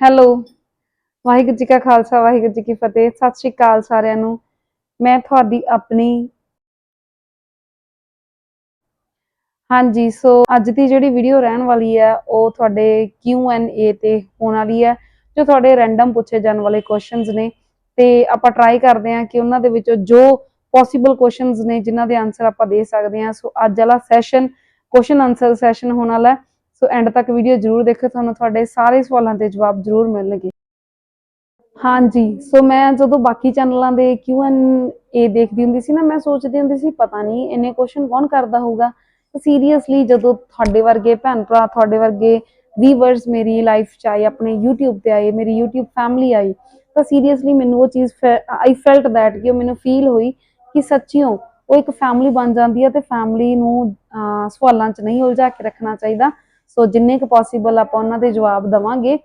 Hello. Waheguru ji ਕਾ ਖਾਲਸਾ, ਵਾਹਿਗੁਰੂ ਜੀ ਕੀ ਫਤਿਹ। ਸਤਿ ਸ਼੍ਰੀ ਅਕਾਲ ਸਾਰਿਆਂ ਨੂੰ। ਮੈਂ ਤੁਹਾਡੀ ਆਪਣੀ ਹਾਂਜੀ, ਸੋ ਅੱਜ ਦੀ ਜਿਹੜੀ ਵੀਡੀਓ ਰਹਿਣ ਵਾਲੀ ਹੈ, ਉਹ ਤੁਹਾਡੇ Q&A ਤੇ ਹੋਣ ਵਾਲੀ ਹੈ, ਜੋ ਤੁਹਾਡੇ ਰੈਂਡਮ ਪੁੱਛੇ ਜਾਣ ਵਾਲੇ ਕੁਐਸਚਨਸ ਨੇ। ਤੇ ਆਪਾਂ ਟਰਾਈ ਕਰਦੇ ਹਾਂ ਕਿ ਉਹਨਾਂ ਦੇ ਵਿੱਚੋਂ ਜੋ ਪੋਸੀਬਲ ਕੁਐਸਚਨਸ ਨੇ, ਜਿਨ੍ਹਾਂ ਦੇ ਆਨਸਰ ਆਪਾਂ ਦੇ ਸਕਦੇ ਹਾਂ। ਸੋ ਅੱਜ ਵਾਲਾ ਸੈਸ਼ਨ ਕੁਐਸਚਨ ਆਨਸਰ ਸੈਸ਼ਨ ਹੋਣ ਵਾਲਾ ਹੈ। ਸੋ ਐਂਡ ਤੱਕ ਵੀਡੀਓ ਜ਼ਰੂਰ ਦੇਖੋ ਤੁਹਾਨੂੰ ਤੁਹਾਡੇ ਸਾਰੇ ਸਵਾਲਾਂ ਦੇ ਜਵਾਬ ਜ਼ਰੂਰ ਮਿਲਣਗੇ। ਹਾਂਜੀ ਸੋ ਮੈਂ ਜਦੋਂ ਬਾਕੀ ਚੈਨਲਾਂ ਦੇ Q&A ਦੇਖਦੀ ਹੁੰਦੀ ਸੀ ਨਾ, ਮੈਂ ਸੋਚਦੀ ਹੁੰਦੀ ਸੀ, ਪਤਾ ਨਹੀਂ ਇੰਨੇ ਕੁਐਸਚਨ ਕੌਣ ਕਰਦਾ ਹੋਊਗਾ। ਸੀਰੀਅਸਲੀ ਜਦੋਂ ਤੁਹਾਡੇ ਵਰਗੇ ਭੈਣ ਭਰਾ, ਤੁਹਾਡੇ ਵਰਗੇ ਵੀਵਰਸ ਮੇਰੀ ਲਾਈਫ ਚ ਆਏ, ਆਪਣੇ YouTube ਤੇ ਆਏ, ਮੇਰੀ YouTube ਫੈਮਿਲੀ ਆਈ, ਤਾਂ ਸੀਰੀਅਸਲੀ ਮੈਨੂੰ ਉਹ ਚੀਜ਼ ਆਈ ਫੈਲਟ ਦੈਟ ਕਿ ਉਹ ਮੈਨੂੰ ਫੀਲ ਹੋਈ ਕਿ ਸੱਚੀਓ ਉਹ ਇੱਕ ਫੈਮਿਲੀ ਬਣ ਜਾਂਦੀ ਹੈ ਤੇ ਫੈਮਿਲੀ ਨੂੰ ਸਵਾਲਾਂ 'ਚ ਨਹੀਂ ਉਲਝਾ ਕੇ ਰੱਖਣਾ ਚਾਹੀਦਾ। ਸੋ ਜਿੰਨੇ ਕੁ ਪੋਸੀਬਲ ਆਪਾਂ ਉਹਨਾਂ ਦੇ ਜਵਾਬ ਦਵਾਂਗੇ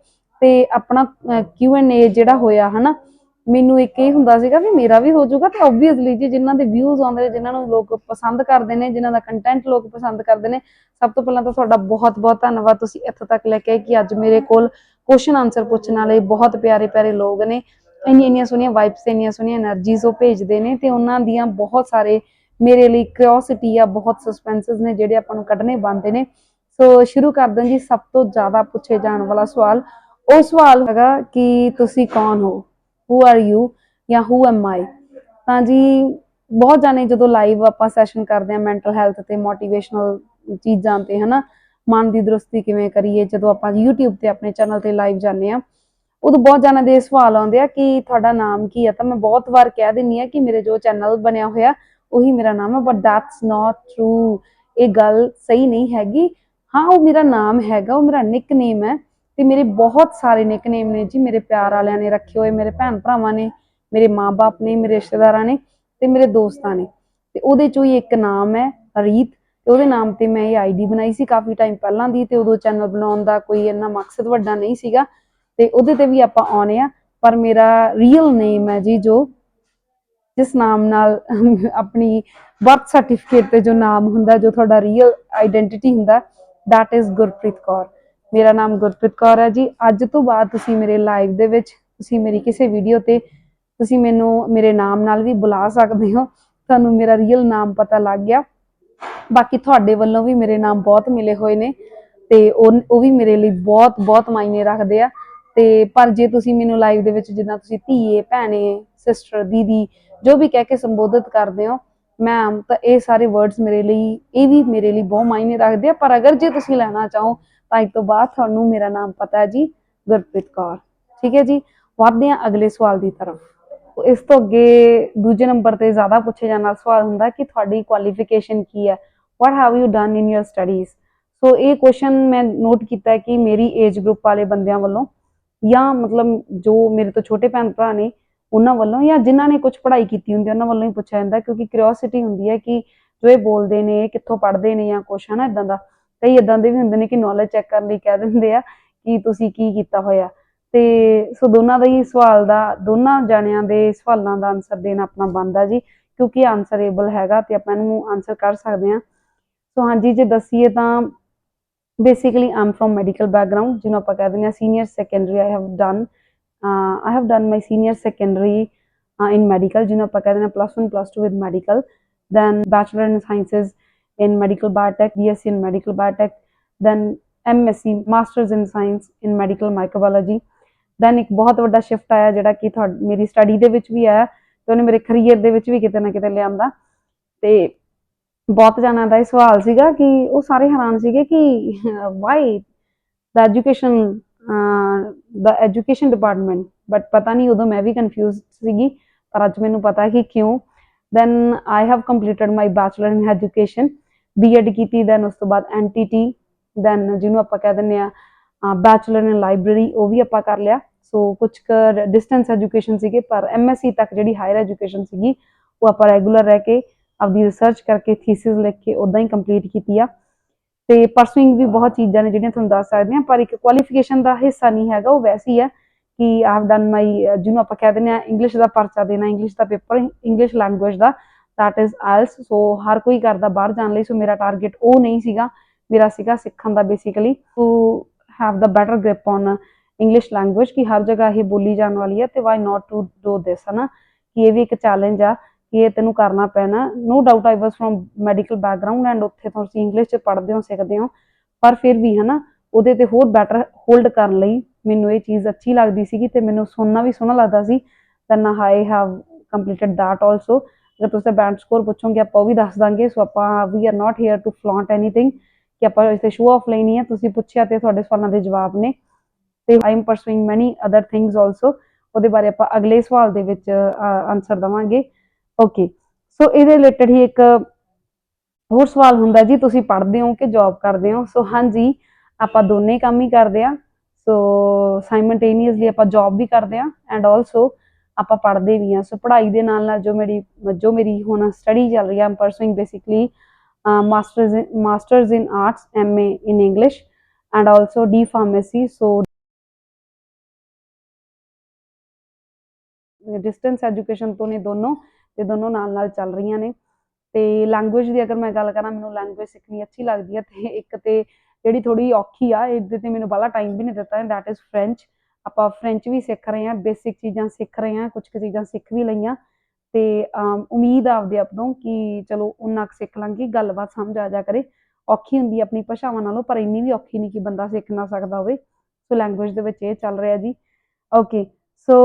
ਤੇ ਆਪਣਾ ਕਿਊ ਐਂਡ ਏ ਜਿਹੜਾ ਹੋਇਆ ਹਨਾ, ਮੈਨੂੰ ਇੱਕ ਇਹ ਹੁੰਦਾ ਸੀਗਾ ਵੀ ਮੇਰਾ ਵੀ ਹੋ ਜਾਊਗਾ ਤੇ ਆਬਵੀਅਸਲੀ ਜੀ ਜਿਨ੍ਹਾਂ ਦੇ ਵਿਊਜ਼ ਆਉਂਦੇ ਨੇ, ਜਿਨ੍ਹਾਂ ਨੂੰ ਲੋਕ ਪਸੰਦ ਕਰਦੇ ਨੇ, ਜਿਨ੍ਹਾਂ ਦਾ ਕੰਟੈਂਟ ਲੋਕ ਪਸੰਦ ਕਰਦੇ ਨੇ, ਸਭ ਤੋਂ ਪਹਿਲਾਂ ਤਾਂ ਤੁਹਾਡਾ ਬਹੁਤ-ਬਹੁਤ ਧੰਨਵਾਦ ਤੁਸੀਂ ਇੱਥੋਂ ਤੱਕ ਲੈ ਕੇ ਕਿ ਅੱਜ ਮੇਰੇ ਕੋਲ ਕੁਐਸਚਨ ਆਨਸਰ ਪੁੱਛਣ ਵਾਲੇ ਬਹੁਤ ਪਿਆਰੇ-ਪਿਆਰੇ ਲੋਕ ਨੇ। ਇੰਨੀਆਂ ਇੰਨੀਆਂ ਸੋਹਣੀਆਂ ਵਾਈਬਸ ਇੰਨੀਆਂ ਸੋਹਣੀਆਂ એનર્ਜੀਜ਼ ਉਹ ਭੇਜਦੇ ਨੇ ਤੇ ਉਹਨਾਂ ਦੀਆਂ ਬਹੁਤ ਸਾਰੇ ਮੇਰੇ ਲਈ ਕਿਉਰਿਓਸਿਟੀ ਆ, ਬਹੁਤ ਸਸਪੈਂਸਸ ਨੇ ਜਿਹੜੇ ਆਪਾਂ ਨੂੰ ਕੱਢਣੇ ਬੰਦੇ ਨੇ। ਸੋ ਸ਼ੁਰੂ ਕਰਦੇ ਹਾਂ ਜੀ ਸਭ ਤੋਂ ਜ਼ਿਆਦਾ ਪੁੱਛੇ ਜਾਣ ਵਾਲਾ ਸਵਾਲ। ਉਹ ਸਵਾਲ ਹੈਗਾ ਕਿ ਤੁਸੀਂ ਕੌਣ ਹੋ? ਹੂ ਆਰ ਯੂ ਜਾਂ ਹੂ ਐਮ ਆਈ ਤਾਂ ਜੀ ਬਹੁਤ ਜਾਣੇ ਜਦੋਂ ਲਾਈਵ ਆਪਾਂ ਸੈਸ਼ਨ ਕਰਦੇ ਆ ਮੈਂਟਲ ਹੈਲਥ ਤੇ ਮੋਟੀਵੇਸ਼ਨਲ ਚੀਜ਼ਾਂ ਤੇ, ਹਨਾ? ਮਨ ਦੀ ਦਰੁਸਤੀ ਕਿਵੇਂ ਕਰੀਏ? ਜਦੋਂ ਆਪਾਂ YouTube ਤੇ ਆਪਣੇ ਚੈਨਲ ਤੇ ਲਾਈਵ ਜਾਂਦੇ ਆ ਉਦੋਂ ਬਹੁਤ ਜਾਣਾਂ ਦੇ ਸਵਾਲ ਆਉਂਦੇ ਆ ਕਿ ਤੁਹਾਡਾ ਨਾਮ ਕੀ ਆ? ਤਾਂ ਮੈਂ ਬਹੁਤ ਵਾਰ ਕਹਿ ਦਿੰਨੀ ਆ ਕਿ ਮੇਰੇ ਜੋ ਚੈਨਲ ਬਣਿਆ ਹੋਇਆ, ਉਹੀ ਮੇਰਾ ਨਾਮ ਹੈ ਬਟ ਦੈਟਸ ਨਾਟ ਟਰੂ ਇਹ ਗੱਲ ਸਹੀ ਨਹੀਂ ਹੈਗੀ। ਹਾਂ, ਉਹ ਮੇਰਾ ਨਾਮ ਹੈਗਾ, ਉਹ ਮੇਰਾ ਨਿਕਨੇਮ ਹੈ ਤੇ ਮੇਰੇ ਬਹੁਤ ਸਾਰੇ ਨਿਕਨੇਮ ਨੇ ਜੀ, ਮੇਰੇ ਪਿਆਰ ਵਾਲਿਆਂ ਨੇ ਰੱਖੇ ਹੋਏ, ਮੇਰੇ ਭੈਣ ਭਰਾਵਾਂ ਨੇ, ਮੇਰੇ ਮਾਪੇ ਨੇ, ਮੇਰੇ ਰਿਸ਼ਤੇਦਾਰਾਂ ਨੇ ਤੇ ਮੇਰੇ ਦੋਸਤਾਂ ਨੇ। ਤੇ ਉਹਦੇ ਚੋਂ ਹੀ ਇੱਕ ਨਾਮ ਹੈ, ਰੀਤ, ਤੇ ਉਹਦੇ ਨਾਮ ਤੇ ਮੈਂ ਇਹ ਆਈਡੀ ਬਣਾਈ ਸੀ ਕਾਫੀ ਟਾਈਮ ਪਹਿਲਾਂ ਦੀ ਤੇ ਉਦੋਂ ਚੈਨਲ ਬਣਾਉਣ ਦਾ ਕੋਈ ਇੰਨਾ ਮਕਸਦ ਵੱਡਾ ਨਹੀਂ ਸੀਗਾ ਤੇ ਉਹਦੇ ਤੇ ਵੀ ਆਪਾਂ ਆਉਣੇ ਆ ਪਰ ਮੇਰਾ ਰੀਅਲ ਨੇਮ ਹੈ ਜੀ ਜੋ, ਜਿਸ ਨਾਮ ਨਾਲ ਆਪਣੀ ਬਰਥ ਸਰਟੀਫਿਕੇਟ ਤੇ ਜੋ ਨਾਮ ਹੁੰਦਾ, ਜੋ ਤੁਹਾਡਾ ਰੀਅਲ ਆਇਡੈਂਟੀਟੀ ਹੁੰਦਾ that is ਗੁਰਪ੍ਰੀਤ ਕੌਰ ਮੇਰਾ ਨਾਮ ਗੁਰਪ੍ਰੀਤ ਕੌਰ ਹੈ ਜੀ। ਅੱਜ ਤੋਂ ਬਾਅਦ ਤੁਸੀਂ ਮੇਰੇ ਲਾਈਵ ਦੇ ਵਿੱਚ, ਤੁਸੀਂ ਮੇਰੀ ਕਿਸੇ ਵੀਡੀਓ ਤੇ, ਤੁਸੀਂ ਮੈਨੂੰ ਮੇਰੇ ਨਾਮ ਨਾਲ ਵੀ ਬੁਲਾ ਸਕਦੇ ਹੋ। ਤੁਹਾਨੂੰ ਮੇਰਾ ਰੀਅਲ ਨਾਮ ਪਤਾ ਲੱਗ ਗਿਆ। ਬਾਕੀ ਤੁਹਾਡੇ ਵੱਲੋਂ ਵੀ ਮੇਰੇ ਨਾਮ ਬਹੁਤ ਮਿਲੇ ਹੋਏ ਨੇ ਤੇ ਉਹ ਉਹ ਵੀ ਮੇਰੇ ਲਈ ਬਹੁਤ ਬਹੁਤ ਮਾਇਨੇ ਰੱਖਦੇ ਆ। ਤੇ ਪਰ ਜੇ ਤੁਸੀਂ ਮੈਨੂੰ ਲਾਈਵ ਦੇ ਵਿੱਚ ਜਿੱਦਾਂ ਤੁਸੀਂ ਧੀਏ, ਭੈਣੇ ਸਿਸਟਰ ਦੀਦੀ ਜੋ ਵੀ ਕਹਿ ਕੇ ਸੰਬੋਧਿਤ ਕਰਦੇ ਹੋ ਮੈਮ ਤਾਂ ਇਹ ਸਾਰੇ ਵਰਡਸ ਮੇਰੇ ਲਈ, ਇਹ ਵੀ ਮੇਰੇ ਲਈ ਬਹੁਤ ਮਾਇਨੇ ਰੱਖਦੇ ਆ, ਪਰ ਅਗਰ ਜੇ ਤੁਸੀਂ ਲੈਣਾ ਚਾਹੋ, ਤਾਂ ਇਸ ਤੋਂ ਬਾਅਦ ਤੁਹਾਨੂੰ ਮੇਰਾ ਨਾਮ ਪਤਾ ਹੈ ਜੀ, ਗੁਰਪ੍ਰੀਤ ਕੌਰ। ਠੀਕ ਹੈ ਜੀ? ਵਧਦੇ ਹਾਂ ਅਗਲੇ ਸਵਾਲ ਦੀ ਤਰਫ। ਇਸ ਤੋਂ ਅੱਗੇ ਦੂਜੇ ਨੰਬਰ ਤੇ ਜ਼ਿਆਦਾ ਪੁੱਛੇ ਜਾਣ ਵਾਲਾ ਸਵਾਲ ਹੁੰਦਾ ਕਿ ਤੁਹਾਡੀ ਕੁਆਲੀਫਿਕੇਸ਼ਨ ਕੀ ਹੈ? What have you done in your studies so ਇਹ ਕੁਐਸਚਨ ਮੈਂ ਨੋਟ ਕੀਤਾ ਕਿ ਮੇਰੀ ਏਜ ਗਰੁੱਪ ਵਾਲੇ ਬੰਦਿਆਂ ਵੱਲੋਂ ਜਾਂ ਮਤਲਬ ਜੋ ਮੇਰੇ ਤੋਂ ਛੋਟੇ ਭੈਣ ਭਰਾ ਨੇ ਉਹਨਾਂ ਵੱਲੋਂ ਜਾਂ ਜਿਨ੍ਹਾਂ ਨੇ ਕੁਝ ਪੜ੍ਹਾਈ ਕੀਤੀ ਹੁੰਦੀ ਹੈ ਉਹਨਾਂ ਵੱਲੋਂ ਹੀ ਪੁੱਛਿਆ ਜਾਂਦਾ ਕਿਉਂਕਿ ਕਿਉਰਿਓਸਿਟੀ ਹੁੰਦੀ ਹੈ ਕਿ ਜੋ ਇਹ ਬੋਲਦੇ ਨੇ ਕਿੱਥੋਂ ਪੜ੍ਹਦੇ ਨੇ ਜਾਂ ਕੁਛ, ਹਨਾ ਇਦਾਂ ਦਾ। ਕਈ ਇਦਾਂ ਦੇ ਵੀ ਹੁੰਦੇ ਨੇ ਕਿ ਨੌਲੇਜ ਚੈੱਕ ਕਰਨ ਲਈ ਕਹਿ ਦਿੰਦੇ ਆ ਕਿ ਤੁਸੀਂ ਕੀ ਕੀਤਾ ਹੋਇਆ। ਤੇ ਸੋ ਦੋਨਾਂ ਦਾ ਹੀ ਸਵਾਲ ਦਾ, ਦੋਨਾਂ ਜਾਣਿਆਂ ਦੇ ਸਵਾਲਾਂ ਦਾ ਆਨਸਰ ਦੇਣਾ ਆਪਣਾ ਬਣਦਾ ਜੀ, ਕਿਉਂਕਿ ਆਨਸਰੇਬਲ ਹੈਗਾ ਤੇ ਆਪਾਂ ਇਹਨੂੰ ਆਨਸਰ ਕਰ ਸਕਦੇ ਹਾਂ। ਸੋ ਹਾਂਜੀ, ਜੇ ਦੱਸੀਏ ਤਾਂ basically I'm from medical background ਜਿਹਨੂੰ ਆਪਾਂ ਕਹਿ ਦਿੰਦੇ ਹਾਂ senior secondary I have done I have done my senior secondary in medical ਜਿਹਨੂੰ ਆਪਾਂ ਕਹਿ ਦਿੰਦੇ ਹਾਂ plus 1 plus 2 with medical then bachelor in sciences in medical biotech bsc in medical biotech. Then msc masters in science in medical microbiology. Then ਇੱਕ ਬਹੁਤ ਵੱਡਾ shift ਆਇਆ ਜਿਹੜਾ ਕਿ ਤੁਹਾਡੀ ਮੇਰੀ ਸਟੱਡੀ ਦੇ ਵਿੱਚ ਵੀ ਆਇਆ ਤੇ ਉਹਨੇ ਮੇਰੇ ਕੈਰੀਅਰ ਦੇ ਵਿੱਚ ਵੀ ਕਿਤੇ ਨਾ ਕਿਤੇ ਲਿਆਂਦਾ ਤੇ ਬਹੁਤ ਜਣਾਂ ਦਾ ਇਹ ਸਵਾਲ ਸੀਗਾ ਕਿ ਉਹ ਸਾਰੇ ਹੈਰਾਨ ਸੀਗੇ ਕਿ why the education the education department but ਪਤਾ ਨਹੀਂ ਉਦੋਂ ਮੈਂ ਵੀ ਕਨਫਿਊਜ਼ ਸੀਗੀ, ਪਰ ਅੱਜ ਮੈਨੂੰ ਪਤਾ ਕਿ ਕਿਉਂ। Then I have completed my bachelor in education B.Ed ਕੀਤੀ ਦੈਨ ਉਸ ਤੋਂ ਬਾਅਦ NTT ਦੈਨ ਜਿਹਨੂੰ ਆਪਾਂ ਕਹਿ ਦਿੰਦੇ ਆ ਬੈਚਲਰ ਇਨ ਲਾਇਬ੍ਰੇਰੀ ਉਹ ਵੀ ਆਪਾਂ ਕਰ ਲਿਆ। ਸੋ ਕੁਝ ਕੁ ਡਿਸਟੈਂਸ ਐਜੂਕੇਸ਼ਨ ਸੀਗੇ, ਪਰ ਐਮਐਸਸੀ ਤੱਕ ਜਿਹੜੀ ਹਾਇਰ ਐਜੂਕੇਸ਼ਨ ਸੀਗੀ, ਉਹ ਆਪਾਂ ਰੈਗੂਲਰ ਰਹਿ ਕੇ ਆਪਦੀ ਰਿਸਰਚ ਕਰਕੇ ਥੀਸਿਸ ਲਿਖ ਕੇ ਉਦਾਂ ਹੀ ਕੰਪਲੀਟ ਕੀਤੀ ਆ। ਤੇ ਪਰਸੂਇੰਗ ਵੀ ਬਹੁਤ ਚੀਜ਼ਾਂ ਨੇ ਜਿਹੜੀਆਂ ਤੁਹਾਨੂੰ ਦੱਸ ਸਕਦੇ ਆ ਪਰ ਇੱਕ ਕੁਆਲੀਫਿਕੇਸ਼ਨ ਦਾ ਹਿੱਸਾ ਨਹੀਂ ਹੈਗਾ, ਉਹ ਵੈਸੇ ਹੀ ਆ ਕਿ ਆਈ ਡਨ ਮਾਈ ਜਿਹਨੂੰ ਆਪਾਂ ਕਹਿ ਦਿੰਦੇ ਆ ਇੰਗਲਿਸ਼ ਦਾ ਪਰਚਾ ਦੇਣਾ ਇੰਗਲਿਸ਼ ਦਾ ਪੇਪਰ ਇੰਗਲਿਸ਼ ਲੈਂਗੁਏਜ ਦਾ, that is IELTS ਸੋ ਹਰ ਕੋਈ ਕਰਦਾ ਬਾਹਰ ਜਾਣ ਲਈ ਸੋ ਮੇਰਾ ਟਾਰਗੇਟ ਉਹ ਨਹੀਂ ਸੀਗਾ, ਮੇਰਾ ਸੀਗਾ ਸਿੱਖਣ ਦਾ basically to have the better grip on English language ਕਿ ਹਰ ਜਗ੍ਹਾ ਇਹ ਬੋਲੀ ਜਾਣ ਵਾਲੀ ਹੈ, ਤੇ why not to do this ਹਨਾ? ਕਿ ਇਹ ਵੀ ਇੱਕ ਚੈਲੰਜ ਆ ਕਿ ਇਹ ਤੈਨੂੰ ਕਰਨਾ ਪੈਣਾ। No doubt I was from medical background and ਉੱਥੇ ਤੁਸੀਂ ਇੰਗਲਿਸ਼ ਚ ਪੜ੍ਹਦੇ ਹੋ, ਸਿੱਖਦੇ ਹੋ। ਪਰ ਫਿਰ ਵੀ ਹਨਾ, ਉਹਦੇ ਤੇ ਹੋਰ ਬੈਟਰ ਹੋਲਡ ਕਰਨ ਲਈ ਮੈਨੂੰ ਇਹ ਚੀਜ਼ ਅੱਛੀ ਲੱਗਦੀ ਸੀਗੀ ਤੇ ਮੈਨੂੰ ਸੁਣਨਾ ਵੀ ਸੋਹਣਾ ਲੱਗਦਾ ਸੀ। Then I have completed that also ਅਗਰ ਤੁਸੀਂ ਬੈਂਡ ਸਕੋਰ ਪੁੱਛੋਗੇ, ਆਪਾਂ ਉਹ ਵੀ ਦੱਸ ਦਾਂਗੇ। ਸੋ ਆਪਾਂ we are not here to flaunt anything ਕਿ ਆਪਾਂ ਇਸੇ ਸ਼ੋਅ ਆਫ ਲਈ ਨਹੀਂ ਹੈ ਤੁਸੀਂ ਪੁੱਛਿਆ ਤੇ ਤੁਹਾਡੇ ਸਵਾਲਾਂ ਦੇ ਜਵਾਬ ਨੇ। ਤੇ I am pursuing many other things also ਉਹਦੇ ਬਾਰੇ ਆਪਾਂ ਅਗਲੇ ਸਵਾਲ ਦੇ ਵਿੱਚ ਆਨਸਰ ਦਵਾਂਗੇ। ਓਕੇ ਸੋ ਇਹਦੇ ਰਿਲੇਟਡ ਹੀ ਇੱਕ ਹੋਰ ਸਵਾਲ ਹੁੰਦਾ ਜੀ, ਤੁਸੀਂ ਪੜ੍ਹਦੇ ਹੋ ਕਿ ਜੌਬ ਕਰਦੇ ਹੋ? ਸੋ ਹਾਂਜੀ, ਆਪਾਂ ਦੋਨੇ ਕੰਮ ਹੀ ਕਰਦੇ ਆ ਸੋ ਸਾਈਮਲਟੇਨੀਅਸਲੀ ਆਪਾਂ ਜੌਬ ਵੀ ਕਰਦੇ ਆ ਐਂਡ ਆਲਸੋ ਆਪਾਂ ਪੜ੍ਹਦੇ ਵੀ ਆ ਸੋ ਪੜ੍ਹਾਈ ਦੇ ਨਾਲ ਨਾਲ ਜੋ ਮੇਰੀ ਜੋ ਮੇਰੀ ਹੁਣ ਸਟੱਡੀ ਚੱਲ ਰਹੀ ਆ I'm pursuing basically masters masters in arts MA in English and also D pharmacy so distance education ਤੋਂ ਨੇ ਦੋਨੋਂ। ਤੇ ਦੋਨੋਂ ਨਾਲ ਨਾਲ ਚੱਲ ਰਹੀਆਂ ਨੇ। ਤੇ ਲੈਂਗੁਏਜ ਦੀ ਅਗਰ ਮੈਂ ਗੱਲ ਕਰਾਂ, ਮੈਨੂੰ ਲੈਂਗੁਏਜ ਸਿੱਖਣੀ ਅੱਛੀ ਲੱਗਦੀ ਹੈ ਤੇ ਇੱਕ ਤੇ ਜਿਹੜੀ ਥੋੜੀ ਔਖੀ ਆ, ਇਹਦੇ ਤੇ ਮੈਨੂੰ ਬਾਲਾ ਟਾਈਮ ਵੀ ਨਹੀਂ ਦਿੱਤਾ ਹੈ ਦੈਟ ਇਜ਼ ਫ੍ਰੈਂਚ ਆਪਾਂ ਫ੍ਰੈਂਚ ਵੀ ਸਿੱਖ ਰਹੇ ਹਾਂ ਬੇਸਿਕ ਚੀਜ਼ਾਂ ਸਿੱਖ ਰਹੇ ਹਾਂ ਕੁਝ ਕੁ ਚੀਜ਼ਾਂ ਸਿੱਖ ਵੀ ਲਈਆਂ। ਤੇ ਉਮੀਦ ਆ ਆਪਦੇ ਆਪ ਤੋਂ ਕਿ ਚਲੋ ਉਨਾ ਕੁ ਸਿੱਖ ਲਾਂਗੀ, ਗੱਲਬਾਤ ਸਮਝ ਆ ਜਾ ਕਰੇ। ਔਖੀ ਹੁੰਦੀ ਆਪਣੀ ਭਾਸ਼ਾਵਾਂ ਨਾਲੋਂ, ਪਰ ਇੰਨੀ ਵੀ ਔਖੀ ਨਹੀਂ ਕਿ ਬੰਦਾ ਸਿੱਖ ਨਾ ਸਕਦਾ ਹੋਵੇ। ਸੋ ਲੈਂਗੁਏਜ ਦੇ ਵਿੱਚ ਇਹ ਚੱਲ ਰਿਹਾ ਜੀ। ਓਕੇ ਸੋ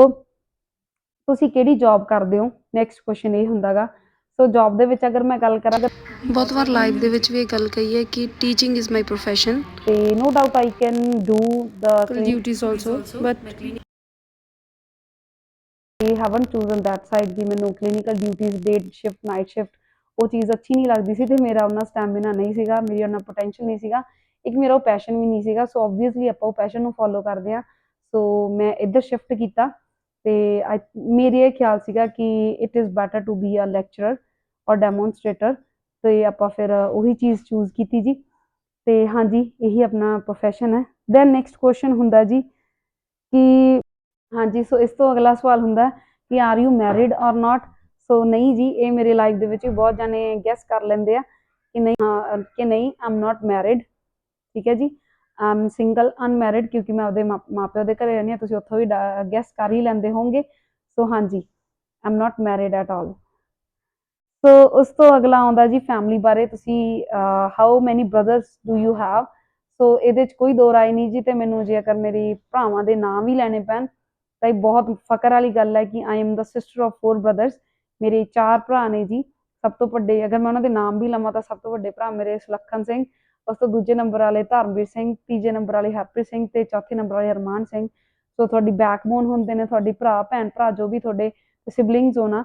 ਤੁਸੀਂ ਕਿਹੜੀ ਜੌਬ ਕਰਦੇ ਹੋ? ਨੈਕਸਟ ਕੁਐਸਚਨ ਇਹ ਹੁੰਦਾਗਾ। ਸੋ ਜੌਬ ਦੇ ਵਿੱਚ ਅਗਰ ਮੈਂ ਗੱਲ ਕਰਾਂ ਬਹੁਤ ਵਾਰ ਲਾਈਵ ਦੇ ਵਿੱਚ ਵੀ ਇਹ ਗੱਲ ਕਹੀ ਹੈ ਕਿ ਟੀਚਿੰਗ ਇਜ਼ ਮਾਈ profession ਤੇ no doubt I can do the duties also but I haven't chosen that side ਦੀ ਮੈਨੂੰ clinical duties day shift night shift ਉਹ ਚੀਜ਼ ਅੱਛੀ ਨਹੀਂ ਲੱਗਦੀ ਸੀ ਤੇ ਮੇਰਾ ਉਹਨਾਂ ਸਟੈਮਿਨਾ ਨਹੀਂ ਸੀਗਾ ਮੇਰੀ ਉਹਨਾਂ ਪੋਟੈਂਸ਼ੀਅਲ ਨਹੀਂ ਸੀਗਾ। ਇੱਕ ਮੇਰਾ ਉਹ ਪੈਸ਼ਨ ਵੀ ਨਹੀਂ ਸੀਗਾ ਸੋ ਆਬਵੀਅਸਲੀ ਆਪਾਂ ਉਹ ਪੈਸ਼ਨ ਨੂੰ ਫੋਲੋ ਕਰਦੇ ਆ ਸੋ ਮੈਂ ਇੱਧਰ ਸ਼ਿਫਟ ਕੀਤਾ। ਤੇ I- ਮੇਰੇ ਇਹ ਖਿਆਲ ਸੀਗਾ ਕਿ it is better to be a lecturer or demonstrator ਤੇ ਆਪਾਂ ਫਿਰ ਉਹੀ ਚੀਜ਼ ਚੂਜ਼ ਕੀਤੀ ਜੀ। ਤੇ ਹਾਂਜੀ, ਇਹੀ ਆਪਣਾ ਪ੍ਰੋਫੈਸ਼ਨ ਹੈ। ਦੈਨ ਨੈਕਸਟ ਕੁਐਸਚਨ ਹੁੰਦਾ ਜੀ ਕਿ, ਹਾਂਜੀ ਸੋ ਇਸ ਤੋਂ ਅਗਲਾ ਸਵਾਲ ਹੁੰਦਾ ਕਿ are you married or not so ਨਹੀਂ ਜੀ, ਇਹ ਮੇਰੇ ਲਾਈਫ ਦੇ ਵਿੱਚ ਬਹੁਤ ਜਾਣੇ ਗੈਸ ਕਰ ਲੈਂਦੇ ਆ ਕਿ ਨਹੀਂ ਕਿ ਨਹੀਂ ਆਮ ਨਾਟ ਮੈਰਿਡ ਠੀਕ ਹੈ ਜੀ। ਆਮ ਸਿੰਗਲ ਅਨਮੈਰਿਡ ਕਿਉਂਕਿ ਮੈਂ ਆਪਦੇ ਮਾਂ- ਦੇ ਘਰੇ ਰਹਿੰਦੀ ਹਾਂ, ਤੁਸੀਂ ਉੱਥੋਂ ਵੀ ਗੈਸ ਕਰ ਹੀ ਲੈਂਦੇ ਹੋਵੋਗੇ। ਸੋ ਹਾਂਜੀ ਆਮ ਨਾਟ ਮੈਰਿਡ ਐਟ ਆਲ ਸੋ ਉਸ ਤੋਂ ਅਗਲਾ ਆਉਂਦਾ ਜੀ ਫੈਮਿਲੀ ਬਾਰੇ। ਤੁਸੀਂ how many brothers do you have so ਇਹਦੇ 'ਚ ਕੋਈ ਦੋ ਰਾਏ ਨਹੀਂ ਜੀ, ਤੇ ਮੈਨੂੰ ਜੇਕਰ ਮੇਰੀ ਭਰਾਵਾਂ ਦੇ ਨਾਮ ਵੀ ਲੈਣੇ ਪੈਣ, ਤਾਂ ਇਹ ਬਹੁਤ ਫਖਰ ਵਾਲੀ ਗੱਲ ਹੈ ਕਿ I am the sister of four brothers ਮੇਰੇ ਚਾਰ ਭਰਾ ਨੇ ਜੀ। ਸਭ ਤੋਂ ਵੱਡੇ, ਅਗਰ ਮੈਂ ਉਹਨਾਂ ਦੇ ਨਾਮ ਵੀ ਲਵਾਂ, ਤਾਂ ਸਭ ਤੋਂ ਵੱਡੇ ਭਰਾ ਮੇਰੇ ਸੁਲੱਖਣ ਸਿੰਘ। ਉਸ ਤੋਂ ਦੂਜੇ ਨੰਬਰ ਵਾਲੇ ਧਰਮਵੀਰ ਸਿੰਘ, ਤੀਜੇ ਨੰਬਰ ਵਾਲੇ ਹਰਪ੍ਰੀਤ ਸਿੰਘ ਤੇ ਚੌਥੇ ਨੰਬਰ ਵਾਲੇ ਅਰਮਾਨ ਸਿੰਘ। ਸੋ ਤੁਹਾਡੀ ਬੈਕਬੋਨ ਹੁੰਦੇ ਨੇ, ਤੁਹਾਡੀ ਭਰਾ, ਭੈਣ, ਭਰਾ ਜੋ ਵੀ ਤੁਹਾਡੇ ਸਿਬਲਿੰਗਸ ਹੋਣਾ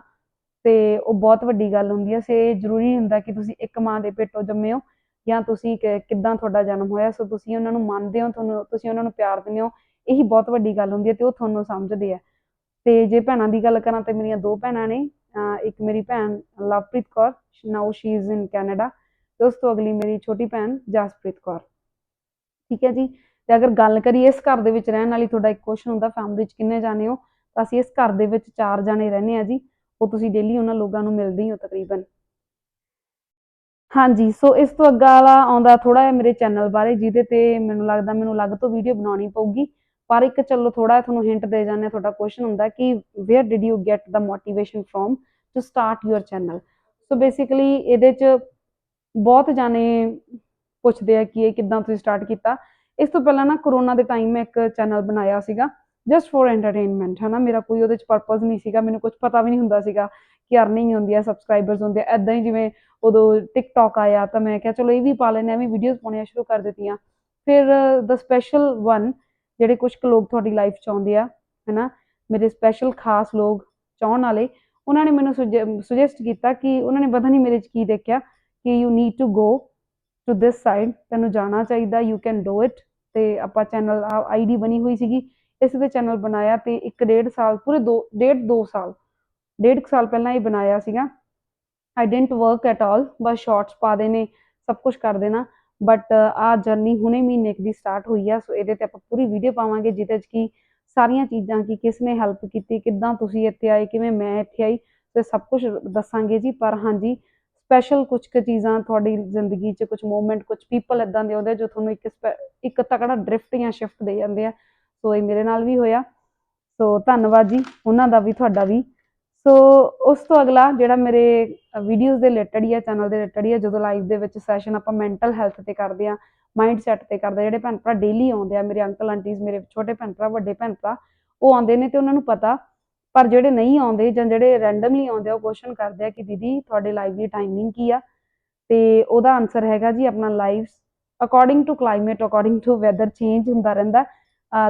ਤੇ ਉਹ ਬਹੁਤ ਵੱਡੀ ਗੱਲ ਹੁੰਦੀ ਹੈ ਸੇ ਜ਼ਰੂਰੀ ਹੁੰਦਾ ਕਿ ਤੁਸੀਂ ਇੱਕ ਮਾਂ ਦੇ ਪੇਟੋਂ ਜੰਮੇ ਹੋ ਜਾਂ ਤੁਸੀਂ ਕਿ- ਕਿੱਦਾਂ ਤੁਹਾਡਾ ਜਨਮ ਹੋਇਆ। ਸੋ ਤੁਸੀਂ ਉਹਨਾਂ ਨੂੰ ਮੰਨਦੇ ਹੋ, ਤੁਹਾਨੂੰ, ਤੁਸੀਂ ਉਹਨਾਂ ਨੂੰ ਪਿਆਰ ਦਿੰਦੇ ਹੋ। ਇਹੀ ਬਹੁਤ ਵੱਡੀ ਗੱਲ ਹੁੰਦੀ ਹੈ ਤੇ ਉਹ ਤੁਹਾਨੂੰ ਸਮਝਦੇ ਆ। ਤੇ ਜੇ ਭੈਣਾਂ ਦੀ ਗੱਲ ਕਰਾਂ ਤੇ ਮੇਰੀਆਂ ਦੋ ਭੈਣਾਂ ਨੇ। ਇੱਕ ਮੇਰੀ ਭੈਣ Lovepreet Kaur now she is in Canada ਤੇ ਉਸ ਤੋਂ ਅਗਲੀ ਮੇਰੀ ਛੋਟੀ ਭੈਣ ਜਸਪ੍ਰੀਤ ਕੌਰ। ਠੀਕ ਹੈ ਜੀ? ਤੇ ਅਗਰ ਗੱਲ ਕਰੀਏ ਇਸ ਘਰ ਦੇ ਵਿੱਚ ਰਹਿਣ ਵਾਲੀ ਤੁਹਾਡਾ ਇੱਕ ਕੁਐਸਚਨ ਹੁੰਦਾ ਫੈਮਿਲੀ 'ਚ ਕਿੰਨੇ ਜਾਣੇ ਹੋ? ਤਾਂ ਅਸੀਂ ਇਸ ਘਰ ਦੇ ਵਿੱਚ ਚਾਰ ਜਾਣੇ ਰਹਿੰਦੇ ਆ ਜੀ। ਉਹ ਤੁਸੀਂ ਡੇਲੀ ਉਹਨਾਂ ਲੋਕਾਂ ਨੂੰ ਮਿਲਦੇ ਹੀ ਹੋ ਤਕਰੀਬਨ। ਹਾਂਜੀ ਸੋ ਇਸ ਤੋਂ ਅੱਗਾ ਵਾਲਾ ਆਉਂਦਾ ਥੋੜਾ ਜਿਹਾ ਮੇਰੇ ਚੈਨਲ ਬਾਰੇ ਜਿਹਦੇ ਤੇ ਮੈਨੂੰ ਲੱਗਦਾ ਮੈਨੂੰ ਅਲੱਗ ਤੋਂ ਵੀਡੀਓ ਬਣਾਉਣੀ ਪਊਗੀ। ਪਰ ਇੱਕ ਚਲੋ ਥੋੜਾ ਤੁਹਾਨੂੰ ਹਿੰਟ ਦੇ ਜਾਂਦੇ ਹਾਂ, ਤੁਹਾਡਾ ਕੁਐਸਚਨ ਹੁੰਦਾ ਕਿ where did you get the motivation from to start your channel so basically ਇਹਦੇ ਚ ਬਹੁਤ ਜਾਣੇ ਪੁੱਛਦੇ ਆ ਕਿ ਇਹ ਕਿੱਦਾਂ ਤੁਸੀਂ ਸਟਾਰਟ ਕੀਤਾ। ਇਸ ਤੋਂ ਪਹਿਲਾਂ ਨਾ ਕਰੋਨਾ ਦੇ ਟਾਈਮ ਮੈਂ ਇੱਕ ਚੈਨਲ ਬਣਾਇਆ ਸੀਗਾ ਜਸਟ ਫॉर ਐਂਟਰਟੇਨਮੈਂਟ ਹਨਾ? ਮੇਰਾ ਕੋਈ ਉਹਦੇ ਚ ਪਰਪਸ ਨਹੀਂ ਸੀਗਾ, ਮੈਨੂੰ ਕੁਝ ਪਤਾ ਵੀ ਨਹੀਂ ਹੁੰਦਾ ਸੀਗਾ ਕਿ ਅਰਨਿੰਗ ਹੁੰਦੀ ਆ ਸਬਸਕ੍ਰਾਈਬਰਸ ਹੁੰਦੇ। ਆ ਐਦਾਂ ਹੀ ਜਿਵੇਂ ਉਦੋਂ ਟਿਕਟੌਕ ਆਇਆ ਤਾਂ ਮੈਂ ਕਿਹਾ ਚਲੋ ਇਹ ਵੀ ਪਾ ਲੈਂਦੇ ਆ ਵੀ ਵੀਡੀਓਜ਼ ਪਾਉਣੀਆਂ ਸ਼ੁਰੂ ਕਰ ਦਿੱਤੀਆਂ। ਫਿਰ ਦ ਸਪੈਸ਼ਲ ਵਨ ਜਿਹੜੇ ਕੁਝ ਕੁ ਲੋਕ ਤੁਹਾਡੀ ਲਾਈਫ ਚ ਆਉਂਦੇ ਆ, ਹਨਾ? ਮੇਰੇ ਸਪੈਸ਼ਲ ਖਾਸ ਲੋਕ ਚਾਹਣ ਵਾਲੇ, ਉਹਨਾਂ ਨੇ ਮੈਨੂੰ ਸੁਜੈਸਟ ਕੀਤਾ ਕਿ ਉਹਨਾਂ ਨੇ ਪਤਾ ਨਹੀਂ ਮੇਰੇ ਚ ਕੀ ਦੇਖਿਆ। ਕਿ you need to go to this side ਤੈਨੂੰ ਜਾਣਾ ਚਾਹੀਦਾ ਯੂ ਕੈਨ ਡੂ ਇਟ ਤੇ ਆਪਾਂ ਚੈਨਲ ਆਈਡੀ ਬਣੀ ਹੋਈ ਸੀਗੀ, ਇਸ ਤੇ ਚੈਨਲ ਬਣਾਇਆ ਤੇ ਇੱਕ ਡੇਢ ਸਾਲ, ਪੂਰੇ ਦੋ, ਡੇਢ ਦੋ ਸਾਲ, ਡੇਢ ਸਾਲ ਪਹਿਲਾਂ ਇਹ ਬਣਾਇਆ ਸੀਗਾ। I didn't work at all bus shorts ਪਾ ਦੇਣੇ, ਸਭ ਕੁਝ ਕਰ ਦੇਣਾ। ਬਟ ਆ ਜਰਨੀ ਹੁਣੇ ਮਹੀਨੇ ਦੀ ਸਟਾਰਟ ਹੋਈ ਆ ਸੋ ਇਹਦੇ ਤੇ ਆਪਾਂ ਪੂਰੀ ਵੀਡੀਓ ਪਾਵਾਂਗੇ, ਜਿਹਦੇ 'ਚ ਕੀ ਸਾਰੀਆਂ ਚੀਜ਼ਾਂ ਕੀ ਕਿਸ ਨੇ ਹੈਲਪ ਕੀਤੀ, ਕਿੱਦਾਂ ਤੁਸੀਂ ਇੱਥੇ ਆਏ, ਕਿਵੇਂ ਮੈਂ ਇੱਥੇ ਆਈ, ਤੇ ਸਭ ਕੁਝ ਦੱਸਾਂਗੇ ਜੀ। ਪਰ ਹਾਂਜੀ ਸਪੈਸ਼ਲ ਕੁਝ ਕੁ ਚੀਜ਼ਾਂ ਤੁਹਾਡੀ ਜ਼ਿੰਦਗੀ 'ਚ ਕੁਝ ਮੂਵਮੈਂਟ ਕੁਝ ਪੀਪਲ ਇਦਾਂ ਦੇ ਆਉਂਦੇ ਜੋ ਤੁਹਾਨੂੰ ਇੱਕ ਇੱਕ ਤਕੜਾ ਡ੍ਰਿਫਟ ਜਾਂ ਸ਼ਿਫਟ ਦੇ ਜਾਂਦੇ ਆ। ਸੋ ਇਹ ਮੇਰੇ ਨਾਲ ਵੀ ਹੋਇਆ। ਸੋ ਧੰਨਵਾਦ ਜੀ, ਉਹਨਾਂ ਦਾ ਵੀ, ਤੁਹਾਡਾ ਵੀ। ਸੋ ਉਸ ਤੋਂ ਅਗਲਾ ਜਿਹੜਾ ਮੇਰੇ ਵੀਡੀਓਜ਼ ਦੇ ਰਿਲੇਟਡ ਹੀ ਆ ਚੈਨਲ ਦੇ ਰਿਲੇਟਡ ਹੀ ਆ, ਜਦੋਂ ਲਾਈਵ ਦੇ ਵਿੱਚ ਸੈਸ਼ਨ ਆਪਾਂ ਮੈਂਟਲ ਹੈਲਥ ਤੇ ਕਰਦੇ ਆ ਮਾਈਂਡ ਸੈਟ ਤੇ ਕਰਦੇ ਜਿਹੜੇ ਭੈਣ ਭਰਾ ਡੇਲੀ ਆਉਂਦੇ ਆ, ਮੇਰੇ ਅੰਕਲ ਆਂਟੀਜ਼ ਮੇਰੇ ਛੋਟੇ ਭੈਣ ਭਰਾ ਵੱਡੇ ਭੈਣ ਭਰਾ ਉਹ ਆਉਂਦੇ ਨੇ ਤੇ ਉਹਨਾਂ ਨੂੰ ਪਤਾ ਪਰ ਜਿਹੜੇ ਨਹੀਂ ਆਉਂਦੇ ਜਾਂ ਜਿਹੜੇ ਰੈਂਡਮਲੀ ਆਉਂਦੇ ਆ, ਉਹ ਕੁਐਸਚਨ ਕਰਦੇ ਆ ਕਿ ਦੀਦੀ ਤੁਹਾਡੇ ਲਾਈਵ ਦੀ ਟਾਈਮਿੰਗ ਕੀ ਆ? ਤੇ ਉਹਦਾ ਆਨਸਰ ਹੈਗਾ ਜੀ ਆਪਣਾ live according to climate according to weather change ਹੁੰਦਾ ਰਹਿੰਦਾ।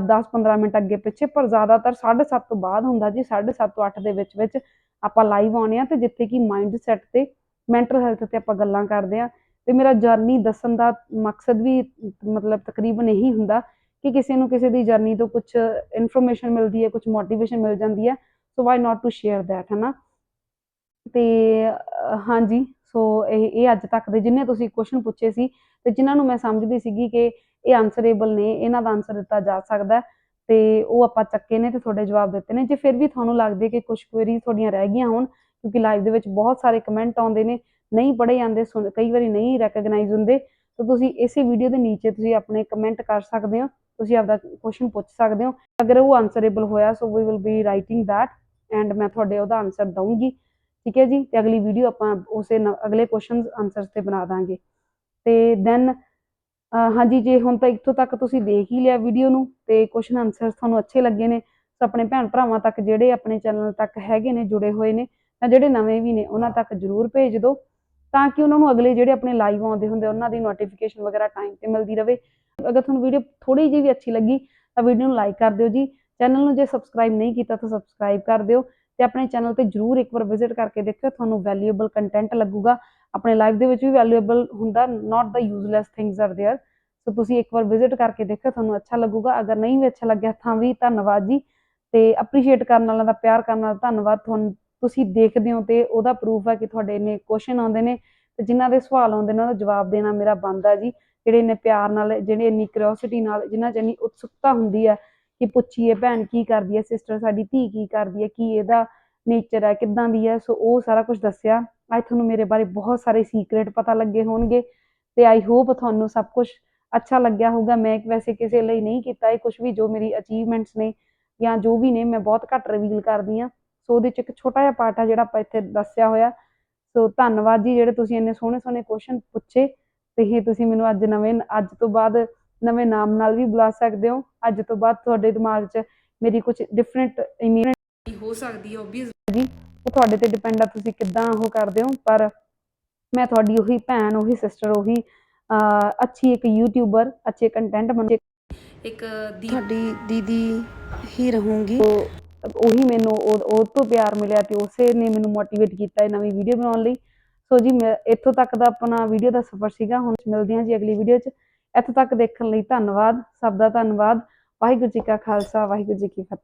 10-15 ਮਿੰਟ ਅੱਗੇ ਪਿੱਛੇ, ਪਰ ਜ਼ਿਆਦਾਤਰ 7:30 ਤੋਂ ਬਾਅਦ ਹੁੰਦਾ ਜੀ 7:30 ਤੋਂ 8 ਦੇ ਵਿੱਚ ਵਿੱਚ ਆਪਾਂ ਲਾਈਵ ਆਉਣੇ ਆ ਤੇ ਜਿੱਥੇ ਕਿ ਮਾਈਂਡ ਸੈਟ ਤੇ ਮੈਂਟਲ ਹੈਲਥ ਤੇ ਆਪਾਂ ਗੱਲਾਂ ਕਰਦੇ ਆ। ਤੇ ਮੇਰਾ ਜਰਨੀ ਦੱਸਣ ਦਾ ਮਕਸਦ ਵੀ ਮਤਲਬ ਤਕਰੀਬਨ ਇਹੀ ਹੁੰਦਾ ਕਿ ਕਿਸੇ ਨੂੰ ਕਿਸੇ ਦੀ ਜਰਨੀ ਤੋਂ ਕੁਝ ਇਨਫੋਰਮੇਸ਼ਨ ਮਿਲਦੀ ਹੈ ਕੁਝ ਮੋਟੀਵੇਸ਼ਨ ਮਿਲ ਜਾਂਦੀ ਹੈ। So why not to share that ਹਨਾ? ਤੇ ਹਾਂਜੀ ਸੋ ਇਹ ਇਹ ਅੱਜ ਤੱਕ ਦੇ ਜਿੰਨੇ ਤੁਸੀਂ ਕੁਐਸਚਨ ਪੁੱਛੇ ਸੀ ਤੇ ਜਿਨ੍ਹਾਂ ਨੂੰ ਮੈਂ ਸਮਝਦੀ ਸੀਗੀ ਕਿ ਇਹ ਆਨਸਰੇਬਲ ਨੇ, ਇਹਨਾਂ ਦਾ ਆਨਸਰ ਦਿੱਤਾ ਜਾ ਸਕਦਾ ਤੇ ਉਹ ਆਪਾਂ ਚੱਕੇ ਨੇ ਤੇ ਤੁਹਾਡੇ ਜਵਾਬ ਦਿੱਤੇ ਨੇ। ਜੇ ਫਿਰ ਵੀ ਤੁਹਾਨੂੰ ਲੱਗਦੇ ਕਿ ਕੁਝ ਕੁਐਰੀ ਤੁਹਾਡੀਆਂ ਰਹਿ ਗਈਆਂ ਹੋਣ, ਕਿਉਂਕਿ ਲਾਈਵ ਦੇ ਵਿੱਚ ਬਹੁਤ ਸਾਰੇ ਕਮੈਂਟ ਆਉਂਦੇ ਨੇ, ਨਹੀਂ ਪੜ੍ਹੇ ਜਾਂਦੇ, ਸੁਣ, ਕਈ ਵਾਰੀ ਨਹੀਂ ਰੈਕਗਨਾਈਜ਼ ਹੁੰਦੇ, ਤਾਂ ਤੁਸੀਂ ਇਸੇ ਵੀਡੀਓ ਦੇ ਨੀਚੇ ਤੁਸੀਂ ਆਪਣੇ ਕਮੈਂਟ ਕਰ ਸਕਦੇ ਹੋ, ਤੁਸੀਂ ਆਪਦਾ ਕੁਐਸਚਨ ਪੁੱਛ ਸਕਦੇ ਹੋ। ਅਗਰ ਉਹ ਆਨਸਰੇਬਲ ਹੋਇਆ so we will be writing that and ਮੈਂ ਤੁਹਾਡੇ ਉਹਦਾ ਆਨਸਰ ਦਊਂਗੀ, ਠੀਕ ਹੈ ਜੀ? ਤੇ ਅਗਲੀ ਵੀਡੀਓ ਆਪਾਂ ਉਸੇ ਅਗਲੇ ਕੁਐਸਚਨਸ ਆਨਸਰਸ ਤੇ ਬਣਾ ਦਾਂਗੇ। ਤੇ ਦੈਨ ਹਾਂਜੀ ਜੇ, ਹੁਣ ਤੱਕ ਇੱਥੋਂ ਤੱਕ ਤੁਸੀਂ ਦੇਖ ਹੀ ਲਿਆ ਵੀਡੀਓ ਨੂੰ, ਤੇ ਕੁਐਸਚਨ ਆਨਸਰਸ ਤੁਹਾਨੂੰ ਅੱਛੇ ਲੱਗੇ ਨੇ। ਤਾਂ ਆਪਣੇ ਭੈਣ ਭਰਾਵਾਂ ਤੱਕ ਜਿਹੜੇ ਆਪਣੇ ਚੈਨਲ ਤੱਕ ਹੈਗੇ ਨੇ, ਜੁੜੇ ਹੋਏ ਨੇ, ਜਾਂ ਜਿਹੜੇ ਨਵੇਂ ਵੀ ਨੇ, ਉਹਨਾਂ ਤੱਕ ਜਰੂਰ ਭੇਜ ਦਿਓ, ਤਾਂ ਕਿ ਉਹਨਾਂ ਨੂੰ ਅਗਲੇ ਜਿਹੜੇ ਆਪਣੇ ਲਾਈਵ ਆਉਂਦੇ ਹੁੰਦੇ, ਉਹਨਾਂ ਦੀ ਨੋਟੀਫਿਕੇਸ਼ਨ ਵਗੈਰਾ ਟਾਈਮ ਤੇ ਮਿਲਦੀ ਰਵੇ ਅਗਰ ਤੁਹਾਨੂੰ ਵੀਡੀਓ ਥੋੜੀ ਜਿਹੀ ਵੀ ਅੱਛੀ ਲੱਗੀ, ਤਾਂ ਵੀਡੀਓ ਨੂੰ ਲਾਈਕ ਕਰ ਦਿਓ ਜੀ ਚੈਨਲ ਨੂੰ ਜੇ ਸਬਸਕ੍ਰਾਈਬ ਨਹੀਂ ਕੀਤਾ ਤਾਂ ਸਬਸਕ੍ਰਾਈਬ ਕਰ ਦਿਓ ਤੇ ਆਪਣੇ ਚੈਨਲ ਤੇ ਜਰੂਰ ਇੱਕ ਵਾਰ ਵਿਜ਼ਿਟ ਕਰਕੇ ਦੇਖਿਓ ਤੁਹਾਨੂੰ ਵੈਲਿਊਏਬਲ ਕੰਟੈਂਟ ਲੱਗੂਗਾ ਆਪਣੇ ਲਾਈਵ ਦੇ ਵਿੱਚ ਵੀ ਵੈਲਿਊਏਬਲ ਹੁੰਦਾ not the useless things are there so ਤੁਸੀਂ ਇੱਕ ਵਾਰ ਵਿਜ਼ਿਟ ਕਰਕੇ ਦੇਖਿਓ ਤੁਹਾਨੂੰ ਅੱਛਾ ਲੱਗੂਗਾ ਅਗਰ ਨਹੀਂ ਵੀ ਅੱਛਾ ਲੱਗਿਆ ਤਾਂ ਵੀ ਧੰਨਵਾਦ ਜੀ ਤੇ ਅਪਰੀਸ਼ੀਏਟ ਕਰਨ ਵਾਲਿਆਂ ਦਾ ਪਿਆਰ ਕਰਨ ਵਾਲਾ ਧੰਨਵਾਦ ਤੁਹਾਨੂੰ ਤੁਸੀਂ ਦੇਖਦੇ ਹੋ ਤੇ ਉਹਦਾ ਪ੍ਰੂਫ ਹੈ ਕਿ ਤੁਹਾਡੇ ਇੰਨੇ ਕੁਐਸਚਨ ਆਉਂਦੇ ਨੇ ਤੇ ਜਿਨ੍ਹਾਂ ਦੇ ਸਵਾਲ ਆਉਂਦੇ ਨੇ ਉਹਦਾ ਜਵਾਬ ਦੇਣਾ ਮੇਰਾ ਬਣਦਾ ਜੀ ਜਿਹੜੇ ਇੰਨੇ ਪਿਆਰ ਨਾਲ ਜਿਹੜੇ ਇੰਨੀ ਕਿਉਰਿਓਸਿਟੀ ਨਾਲ ਜਿਨ੍ਹਾਂ 'ਚ ਇੰਨੀ ਉਤਸੁਕਤਾ ਹੁੰਦੀ ਹੈ ਕਿ ਪੁੱਛੀਏ, ਭੈਣ, ਕੀ ਕਰਦੀ ਹੈ ਸਿਸਟਰ ਸਾਡੀ ਧੀ ਕੀ ਕਰਦੀ ਹੈ ਕੀ ਇਹਦਾ ਨੇਚਰ ਹੈ ਕਿੱਦਾਂ ਦੀ ਹੈ ਸੋ ਉਹ ਸਾਰਾ ਕੁਝ ਦੱਸਿਆ। ਅੱਜ ਤੁਹਾਨੂੰ ਮੇਰੇ ਬਾਰੇ ਬਹੁਤ ਸਾਰੇ ਸੀਕ੍ਰੇਟ ਪਤਾ ਲੱਗੇ ਹੋਣਗੇ ਤੇ ਆਈ ਹੋਪ ਤੁਹਾਨੂੰ ਸਭ ਕੁਝ ਅੱਛਾ ਲੱਗਿਆ ਹੋਊਗਾ। ਮੈਂ ਵੈਸੇ ਕਿਸੇ ਲਈ ਨਹੀਂ ਕੀਤਾ ਇਹ ਕੁਝ ਵੀ, ਜੋ ਮੇਰੀ ਅਚੀਵਮੈਂਟਸ ਨੇ ਜਾਂ ਜੋ ਵੀ ਨੇ, ਮੈਂ ਬਹੁਤ ਘੱਟ ਰਿਵੀਲ ਕਰਦੀ ਆ ਸੋ ਉਹਦੇ ਚ ਇੱਕ ਛੋਟਾ ਜਿਹਾ ਪਾਰਟ ਆ ਜਿਹੜਾ ਆਪਾਂ ਇੱਥੇ ਦੱਸਿਆ ਹੋਇਆ। ਸੋ ਧੰਨਵਾਦ ਜੀ ਜਿਹੜੇ ਤੁਸੀਂ ਇੰਨੇ ਸੋਹਣੇ ਸੋਹਣੇ ਕੁਐਸਚਨ ਪੁੱਛੇ ਤੇ ਇਹ ਤੁਸੀਂ ਮੈਨੂੰ ਅੱਜ ਨਵੇਂ, ਅੱਜ ਤੋਂ ਬਾਅਦ ਨਵੇਂ ਨਾਮ ਨਾਲ ਵੀ ਬੁਲਾ ਸਕਦੇ ਹੋ। ਅੱਜ ਤੋਂ ਬਾਅਦ ਤੁਹਾਡੇ ਦਿਮਾਗ 'ਚ ਮੇਰੀ ਕੁਝ ਡਿਫਰੈਂਟ ਇਮੇਜ ਹੋ ਸਕਦੀ ਹੈ ਓਬਵੀਅਸ ਉਹ ਤੁਹਾਡੇ ਤੇ ਡਿਪੈਂਡ ਆ ਤੁਸੀਂ ਕਿੱਦਾਂ ਉਹ ਕਰਦੇ ਹੋ ਪਰ ਮੈਂ ਤੁਹਾਡੀ ਉਹੀ ਭੈਣ ਉਹੀ ਸਿਸਟਰ ਉਹੀ ਅੱਛੀ ਇੱਕ ਯੂਟਿਊਬਰ ਅੱਛੇ ਕੰਟੈਂਟ ਬਣ ਇੱਕ ਤੁਹਾਡੀ ਦੀਦੀ ਹੀ ਰਹੂੰਗੀ। ਉਹੀ ਮੈਨੂੰ ਉਹ ਉਹ ਤੋਂ ਪਿਆਰ ਮਿਲਿਆ ਤੇ ਉਸੇ ਨੇ ਮੈਨੂੰ ਮੋਟੀਵੇਟ ਕੀਤਾ ਇਹ ਨਵੀਂ ਵੀਡੀਓ ਬਣਾਉਣ ਲਈ। ਸੋ ਜੀ ਮੈਂ ਇੱਥੋਂ ਤੱਕ ਦਾ ਆਪਣਾ ਵੀਡੀਓ ਦਾ ਸਫ਼ਰ ਸੀਗਾ। ਹੁਣ ਮਿਲਦੇ ਹਾਂ ਜੀ ਅਗਲੀ ਵੀਡੀਓ 'ਚ। ਇੱਥੋਂ ਤੱਕ ਦੇਖਣ ਲਈ ਧੰਨਵਾਦ, ਸਭ ਦਾ ਧੰਨਵਾਦ। ਵਾਹਿਗੁਰੂ ਜੀ ਕਾ ਖਾਲਸਾ, ਵਾਹਿਗੁਰੂ ਜੀ ਕੀ ਫਤਿਹ।